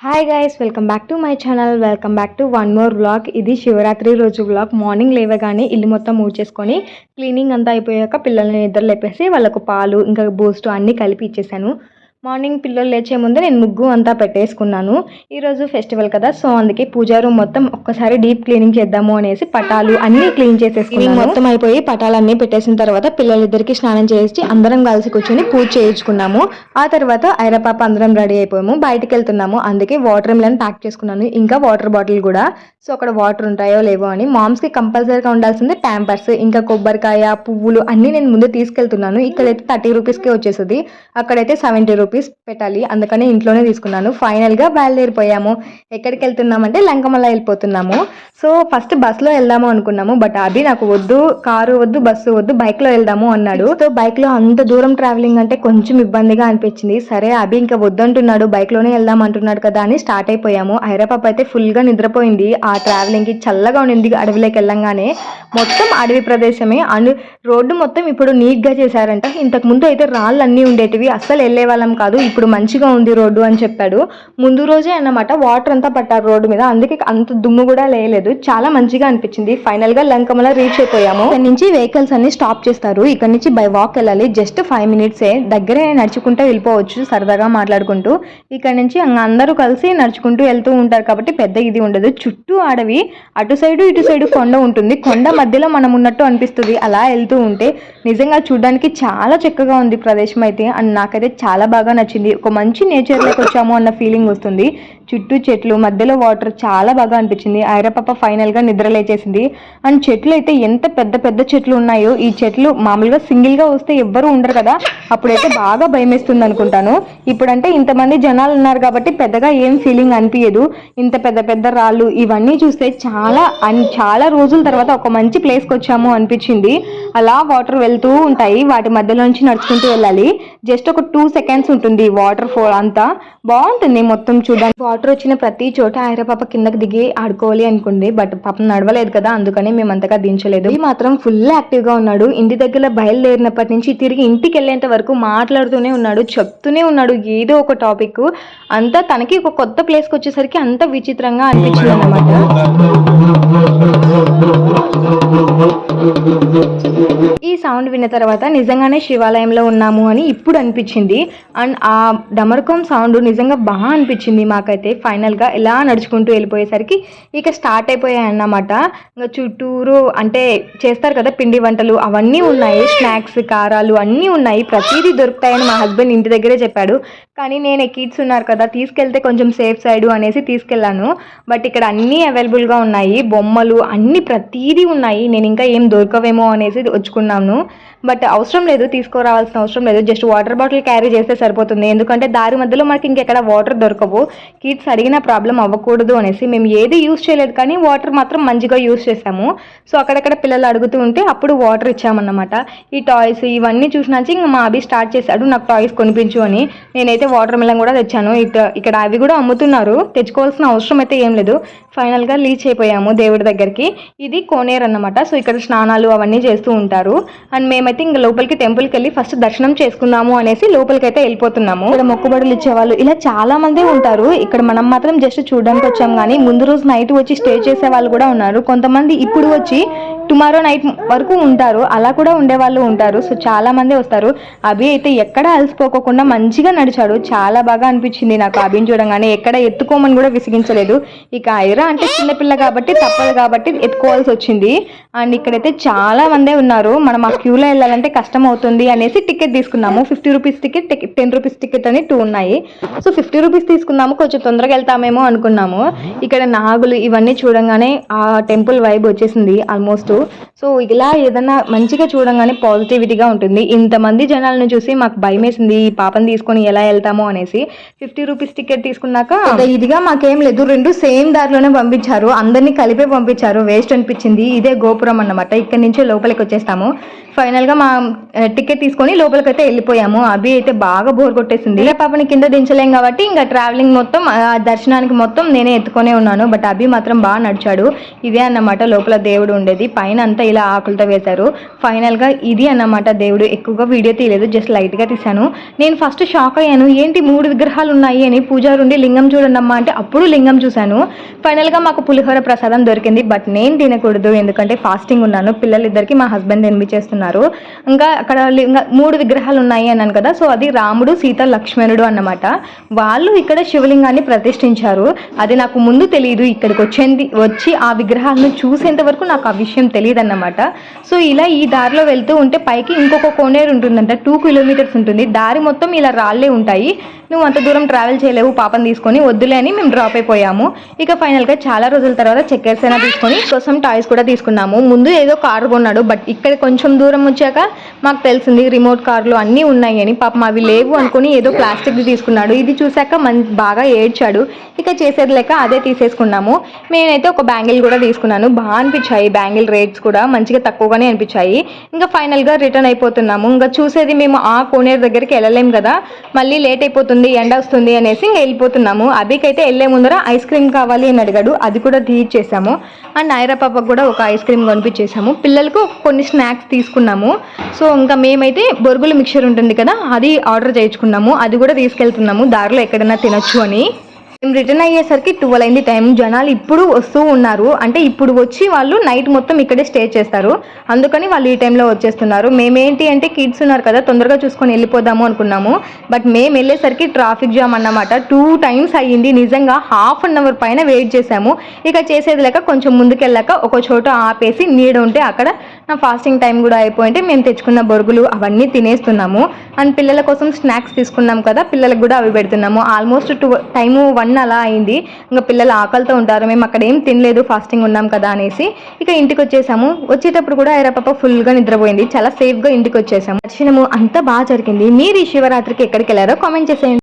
Hi guys welcome back to my channel welcome back to one more vlog ఇది శివరాత్రి రోజు blog morning లేవగానే ఇల్లు మొత్తం ఊడ్చేసుకొని క్లీనింగ్ అంతా అయిపోయాక పిల్లల్ని నిద్ర లేపేసి వాళ్ళకు పాలు ఇంకా బూస్ట్ అన్నీ కలిపి ఇచ్చేసాను. మార్నింగ్ పిల్లలు లేచే ముందు నేను ముగ్గు అంతా పెట్టేసుకున్నాను. ఈరోజు ఫెస్టివల్ కదా సో అందుకే పూజా రూమ్ మొత్తం ఒక్కసారి డీప్ క్లీనింగ్ చేద్దాము అనేసి పటాలు అన్నీ క్లీన్ చేసేసుకున్నాను. మొత్తం అయిపోయి పటాలన్నీ పెట్టేసిన తర్వాత పిల్లలిద్దరికి స్నానం చేసి అందరం కలిసి కూర్చొని పూజ చేయించుకున్నాము. ఆ తర్వాత ఐరపాప అందరం రెడీ అయిపోయాము. బయటికి వెళ్తున్నాము. అందుకే వాటర్ మిలన్ ప్యాక్ చేసుకున్నాను. ఇంకా వాటర్ బాటిల్ కూడా. సో అక్కడ వాటర్ ఉంటాయో లేవో అని మామ్స్కి కంపల్సరీగా ఉండాల్సింది ప్యాంపర్స్. ఇంకా కొబ్బరికాయ పువ్వులు అన్నీ నేను ముందు తీసుకెళ్తున్నాను. ఇక్కడైతే థర్టీ రూపీస్కే వచ్చేసింది అక్కడైతే సెవెంటీ రూపీస్. పెట్టాలి. అందుకని ఇంట్లోనే తీసుకున్నాను. ఫైనల్గా బయలుదేరిపోయాము. ఎక్కడికి వెళ్తున్నామంటే లంకమల్ల వెళ్ళిపోతున్నాము. సో ఫస్ట్ బస్సులో వెళ్దాము అనుకున్నాము. బట్ అది నాకు వద్దు కారు వద్దు బస్సు వద్దు బైక్లో వెళ్దాము అన్నాడు. సో బైక్లో అంత దూరం ట్రావెలింగ్ అంటే కొంచెం ఇబ్బందిగా అనిపించింది. సరే అభి ఇంకా వద్దంటున్నాడు. బైక్లోనే వెళ్దాం అంటున్నాడు కదా అని స్టార్ట్ అయిపోయాము. ఐరాపాప అయితే ఫుల్గా నిద్రపోయింది. ఆ ట్రావెలింగ్కి చల్లగా ఉండింది అడవిలోకి వెళ్ళంగానే. మొత్తం అడవి ప్రదేశమే. అండ్ రోడ్డు మొత్తం ఇప్పుడు నీట్గా చేశారంట. ఇంతకు ముందు అయితే రాళ్ళు అన్నీ ఉండేటివి. అస్సలు వెళ్ళే వాళ్ళం కాదు ఇప్పుడు మంచిగా ఉంది రోడ్డు అని చెప్పాడు. ముందు రోజే అన్నమాట వాటర్ అంతా పట్టారు రోడ్డు మీద. అందుకే అంత దుమ్ము కూడా లేయలేదు. చాలా మంచిగా అనిపించింది. ఫైనల్గా లంకమల రీచ్ అయిపోయాము. ఇక్కడ నుంచి వెహికల్స్ అన్ని స్టాప్ చేస్తారు. ఇక్కడ నుంచి బై వాక్ వెళ్ళాలి. జస్ట్ ఫైవ్ మినిట్సే దగ్గరే నడుచుకుంటూ వెళ్ళిపోవచ్చు సరదాగా మాట్లాడుకుంటూ. ఇక్కడ నుంచి అందరూ కలిసి నడుచుకుంటూ వెళ్తూ ఉంటారు కాబట్టి పెద్ద ఇది ఉండదు. చుట్టూ అడవి అటు సైడు ఇటు సైడు కొండ ఉంటుంది. కొండ మధ్యలో మనం ఉన్నట్టు అనిపిస్తుంది. అలా వెళ్తూ ఉంటే నిజంగా చూడడానికి చాలా చక్కగా ఉంది ప్రదేశం అయితే. అండ్ నాకైతే చాలా బాగా నచ్చింది. ఒక మంచి నేచర్లోకి వచ్చాము అన్న ఫీలింగ్ వస్తుంది. చుట్టూ చెట్లు మధ్యలో వాటర్ చాలా బాగా అనిపించింది. ఐరపాప ఫైనల్గా అండ్ చెట్లు అయితే ఎంత పెద్ద పెద్ద చెట్లు ఉన్నాయో ఈ చెట్లు మామూలుగా సింగిల్గా వస్తే ఎవ్వరు ఉండరు కదా. అప్పుడైతే బాగా భయమేస్తుంది అనుకుంటాను. ఇప్పుడంటే ఇంతమంది జనాలు ఉన్నారు కాబట్టి పెద్దగా ఏం ఫీలింగ్ అనిపించదు ఇంత పెద్ద పెద్ద రాళ్ళు ఇవన్నీ చూస్తే చాలా అన్- చాలా రోజుల తర్వాత ఒక మంచి ప్లేస్కి వచ్చాము అనిపించింది. అలా వాటర్ వెళ్తూ ఉంటాయి. వాటి మధ్యలో నుంచి నడుచుకుంటూ వెళ్ళాలి. జస్ట్ ఒక టూ సెకండ్స్ ఉంటుంది వాటర్ ఫోల్ అంతా. బాగుంటుంది మొత్తం చూడడానికి. వాటర్ వచ్చిన ప్రతి చోట ఐరపాప కిందకి దిగి ఆడుకోవాలి అనుకుంది బట్ పాపం నడవలేదు కదా అందుకని మేము అంతగా దించలేదు. ఈ మాత్రం ఫుల్ యాక్టివ్గా ఉన్నాడు. ఇంటి దగ్గర బయలుదేరినప్పటి నుంచి తిరిగి ఇంటికి వెళ్ళేంత వరకు మాట్లాడుతూనే ఉన్నాడు చెప్తూనే ఉన్నాడు ఏదో ఒక టాపిక్ అంతా తనకి ఒక కొత్త ప్లేస్కి వచ్చేసరికి అంత విచిత్రంగా అనిపించింది అనమాట ఈ సౌండ్ విన్న తర్వాత నిజంగానే శివాలయంలో ఉన్నాము అని ఇప్పుడు అనిపించింది. అండ్ ఆ డమర్కోమ్ సౌండ్ నిజంగా బాగా అనిపించింది మాకైతే. ఫైనల్గా ఇలా నడుచుకుంటూ వెళ్ళిపోయేసరికి ఇక స్టార్ట్ అయిపోయాయి అన్నమాట. ఇంకా చుట్టూరు అంటే చేస్తారు కదా పిండి వంటలు అవన్నీ ఉన్నాయి. స్నాక్స్ కారాలు అన్నీ ఉన్నాయి. ప్రతిదీ దొరుకుతాయని మా హస్బెండ్ ఇంటి దగ్గరే చెప్పాడు. కానీ నేను కిడ్స్ ఉన్నారు కదా తీసుకెళ్తే కొంచెం సేఫ్ సైడ్ అనేసి తీసుకెళ్ళాను. బట్ ఇక్కడ అన్నీ అవైలబుల్గా ఉన్నాయి. బొమ్మలు అన్ని ప్రతిదీ ఉన్నాయి. నేను ఇంకా ఏం దొరకవేమో అనేసి వచ్చుకున్నాను. బట్ అవసరం లేదు తీసుకురావాల్సిన అవసరం లేదు. జస్ట్ వాటర్ బాటిల్ క్యారీ చేస్తే సరిపోతుంది. ఎందుకంటే దారి మధ్యలో మనకి ఇంకెక్కడ వాటర్ దొరకవు. కిడ్స్ అడిగిన ప్రాబ్లం అవ్వకూడదు అనేసి మేము ఏది యూస్ చేయలేదు కానీ వాటర్ మాత్రం మంచిగా యూస్ చేసాము సో అక్కడక్కడ పిల్లలు అడుగుతూ ఉంటే అప్పుడు వాటర్ ఇచ్చామన్నమాట. ఈ టాయ్స్ ఇవన్నీ చూసినాచి ఇంకా మా అభి స్టార్ట్ చేశాడు నాకు టాయ్స్ కొనిపించు అని. నేనైతే వాటర్ మిలన్ కూడా తెచ్చాను. ఇక్కడ అవి కూడా అమ్ముతున్నారు. తెచ్చుకోవాల్సిన అవసరం అయితే ఏం లేదు. ఫైనల్గా రీచ్ అయిపోయాము దేవుడి దగ్గరికి. ఇది కోనేరు అన్నమాట. సో ఇక్కడ స్నానాలు అవన్నీ చేస్తూ ఉంటారు. అండ్ మేమైతే ఇంకా లోపలికి టెంపుల్కి వెళ్ళి ఫస్ట్ దర్శనం చేసుకుందాము అనేసి లోపలికి అయితే వెళ్ళిపోతున్నాము. ఇక్కడ మొక్కుబడులు ఇచ్చేవాళ్ళు. ఇలా చాలా మంది ఉంటారు. ఇక్కడ మనం మాత్రం జస్ట్ చూడడానికి వచ్చాం కానీ ముందు రోజు నైట్ వచ్చి స్టే చేసే వాళ్ళు కూడా ఉన్నారు. కొంతమంది ఇప్పుడు వచ్చి టుమారో నైట్ వరకు ఉంటారు. అలా కూడా ఉండేవాళ్ళు ఉంటారు. సో చాలా మంది వస్తారు. అభి అయితే ఎక్కడ అలసిపోకోకుండా మంచిగా నడిచాడు. చాలా బాగా అనిపించింది నాకు అభిని చూడంగానే. ఎక్కడ ఎత్తుకోమని కూడా విసిగించలేదు. ఇక ఐరా అంటే చిన్నపిల్ల కాబట్టి తప్పదు కాబట్టి ఎత్తుకోవాల్సి వచ్చింది. అండ్ ఇక్కడైతే చాలా మందే ఉన్నారు. మనం ఆ క్యూలో వెళ్ళాలంటే కష్టం అవుతుంది అనేసి టికెట్ తీసుకున్నాము. Fifty rupees ticket ten rupees ticket అని టూ ఉన్నాయి. సో ఫిఫ్టీ రూపీస్ తీసుకున్నాము. కొంచెం తొందరగా వెళ్తామేమో అనుకున్నాము. ఇక్కడ నాగులు ఇవన్నీ చూడంగానే ఆ టెంపుల్ వైబ్ వచ్చేసింది. ఆల్మోస్ట్ సో ఇలా ఏదైనా మంచిగా చూడంగానే పాజిటివిటీగా ఉంటుంది. ఇంతమంది జనాలను చూసి మాకు భయం వేసింది ఈ పాపని తీసుకొని ఎలా వెళ్తామో అనేసి ఫిఫ్టీ రూపీస్ టికెట్ తీసుకున్నాక ఇదిగా మాకేం లేదు. రెండు సేమ్ దారిలోనే పంపించారు. అందరినీ కలిపే పంపించారు. వేస్ట్ అనిపించింది. ఇదే గోపురం అన్నమాట. ఇక్కడ నుంచి లోపలికి వచ్చేస్తాము. ఫైనల్గా మా టికెట్ తీసుకొని లోపలికి అయితే వెళ్ళిపోయాము. అభి అయితే బాగా బోర్ కొట్టేసింది. ఇలా పాపని కింద దించలేం కాబట్టి ఇంకా ట్రావెలింగ్ మొత్తం ఆ, దర్శనానికి మొత్తం నేనే ఎత్తుకొనే ఉన్నాను. బట్ అభి మాత్రం బాగా నడిచాడు. ఇదే అన్నమాట లోపల దేవుడు ఉండేది. పైన అంతా ఇలా ఆకులతో వేశారు. ఫైనల్గా ఇది అన్నమాట దేవుడు. ఎక్కువగా వీడియో తీయలేదు. జస్ట్ లైట్గా తీశాను. నేను ఫస్ట్ షాక్ అయ్యాను. ఏంటి మూడు విగ్రహాలు ఉన్నాయి అని? పూజారుండి లింగం చూడండి అమ్మా అంటే అప్పుడు లింగం చూశాను. ఫైనల్గా మాకు పులిహోర ప్రసాదం దొరికింది. బట్ నేను తినకూడదు. ఎందుకంటే ఫాస్టింగ్ ఉన్నాను. పిల్లలిద్దరికి మా హస్బెండ్ తినిపించేస్తున్నారు ఇంకా అక్కడ లింగ మూడు విగ్రహాలు ఉన్నాయి అన్నాను కదా సో అది రాముడు సీత లక్ష్మణుడు అన్నమాట. వాళ్ళు ఇక్కడ శివలింగాన్ని ప్రతిష్ఠించారు. అది నాకు ముందు తెలియదు ఇక్కడికి వచ్చింది వచ్చి ఆ విగ్రహాలను చూసేంత వరకు నాకు ఆ విషయం తెలియదు అన్నమాట. సో ఇలా ఈ దారిలో వెళ్తూ ఉంటే పైకి ఇంకొక కోనేరు ఉంటుందంట టూ కిలోమీటర్స్ ఉంటుంది. దారి మొత్తం ఇలా రాళ్ళే ఉంటాయి. నువ్వు అంత దూరం ట్రావెల్ చేయలేవు పాపం తీసుకొని వద్దులే అని మేము డ్రాప్ అయిపోయాము. ఇక ఫైనల్గా చాలా రోజుల తర్వాత చెక్కర్స్ అయినా తీసుకొని కోసం టాయ్స్ కూడా తీసుకున్నాము. ముందు ఏదో కారు కొన్నాడు బట్ ఇక్కడ కొంచెం దూరం వచ్చాక మాకు తెలిసింది రిమోట్ కార్లు అన్నీ ఉన్నాయి అని. పాపం అవి లేవు అనుకుని ఏదో ప్లాస్టిక్ తీసుకున్నాడు. ఇది చూశాక మన్ బాగా ఏడ్చాడు. ఇక చేసేది లేక అదే తీసేసుకున్నాము. నేనైతే ఒక బ్యాంగిల్ కూడా తీసుకున్నాను. బాగా అనిపించాయి బ్యాంగిల్ రేట్స్ కూడా. మంచిగా తక్కువగానే అనిపించాయి. ఇంకా ఫైనల్గా రిటర్న్ అయిపోతున్నాము. ఇంకా చూసేది మేము ఆ కోనేరు దగ్గరికి వెళ్ళలేము కదా. మళ్ళీ లేట్ అయిపోతుంది ఎండ వస్తుంది అనేసి ఇంకా వెళ్ళిపోతున్నాము. అభికైతే వెళ్ళే ముందర ఐస్ క్రీమ్ కావాలి అని అడిగాడు. అది కూడా తీర్చేసాము అండ్ ఐరా పాపకు కూడా ఒక ఐస్ క్రీమ్ కొనిపించేసాము. పిల్లలకు కొన్ని స్నాక్స్ తీసుకున్నాము. సో ఇంకా మేమైతే బొరుగుల మిక్చర్ ఉంటుంది కదా అది ఆర్డర్ చేయించుకున్నాము. అది కూడా తీసుకెళ్తున్నాము. దారిలో ఎక్కడైనా తినొచ్చు అని. మేము రిటర్న్ అయ్యేసరికి ట్వెల్వ్ అయింది టైం జనాలు ఇప్పుడు వస్తూ ఉన్నారు. అంటే ఇప్పుడు వచ్చి వాళ్ళు నైట్ మొత్తం ఇక్కడే స్టే చేస్తారు. అందుకని వాళ్ళు ఈ టైంలో వచ్చేస్తున్నారు. మేమేంటి అంటే కిడ్స్ ఉన్నారు కదా తొందరగా చూసుకొని వెళ్ళిపోదాము అనుకున్నాము. బట్ మేము వెళ్ళేసరికి ట్రాఫిక్ జామ్ అన్నమాట. టూ టైమ్స్ అయ్యింది. నిజంగా హాఫ్ అన్ అవర్ పైన వెయిట్ చేసాము ఇక చేసేది లేక కొంచెం ముందుకెళ్ళాక ఒక చోట ఆపేసి నీడ ఉంటే అక్కడ నా ఫాస్టింగ్ టైం కూడా అయిపోయింటే మేము తెచ్చుకున్న బొరుగులు అవన్నీ తినేస్తున్నాము. అండ్ పిల్లల కోసం స్నాక్స్ తీసుకున్నాం కదా పిల్లలకు కూడా అవి పెడుతున్నాము. ఆల్మోస్ట్ టూ టైము వన్ అలా అయింది. ఇంకా పిల్లలు ఆకలితో ఉంటారు. మేము అక్కడ ఏం తినలేదు ఫాస్టింగ్ ఉన్నాం కదా అనేసి. ఇక ఇంటికి వచ్చేసాము. వచ్చేటప్పుడు కూడా ఐరా పాప ఫుల్గా నిద్రపోయింది. చాలా సేఫ్గా ఇంటికి వచ్చేసాము. దర్శనము అంతా బాగా జరిగింది. మీరు ఈ శివరాత్రికి ఎక్కడికి వెళ్ళారో కామెంట్ చేసేయండి.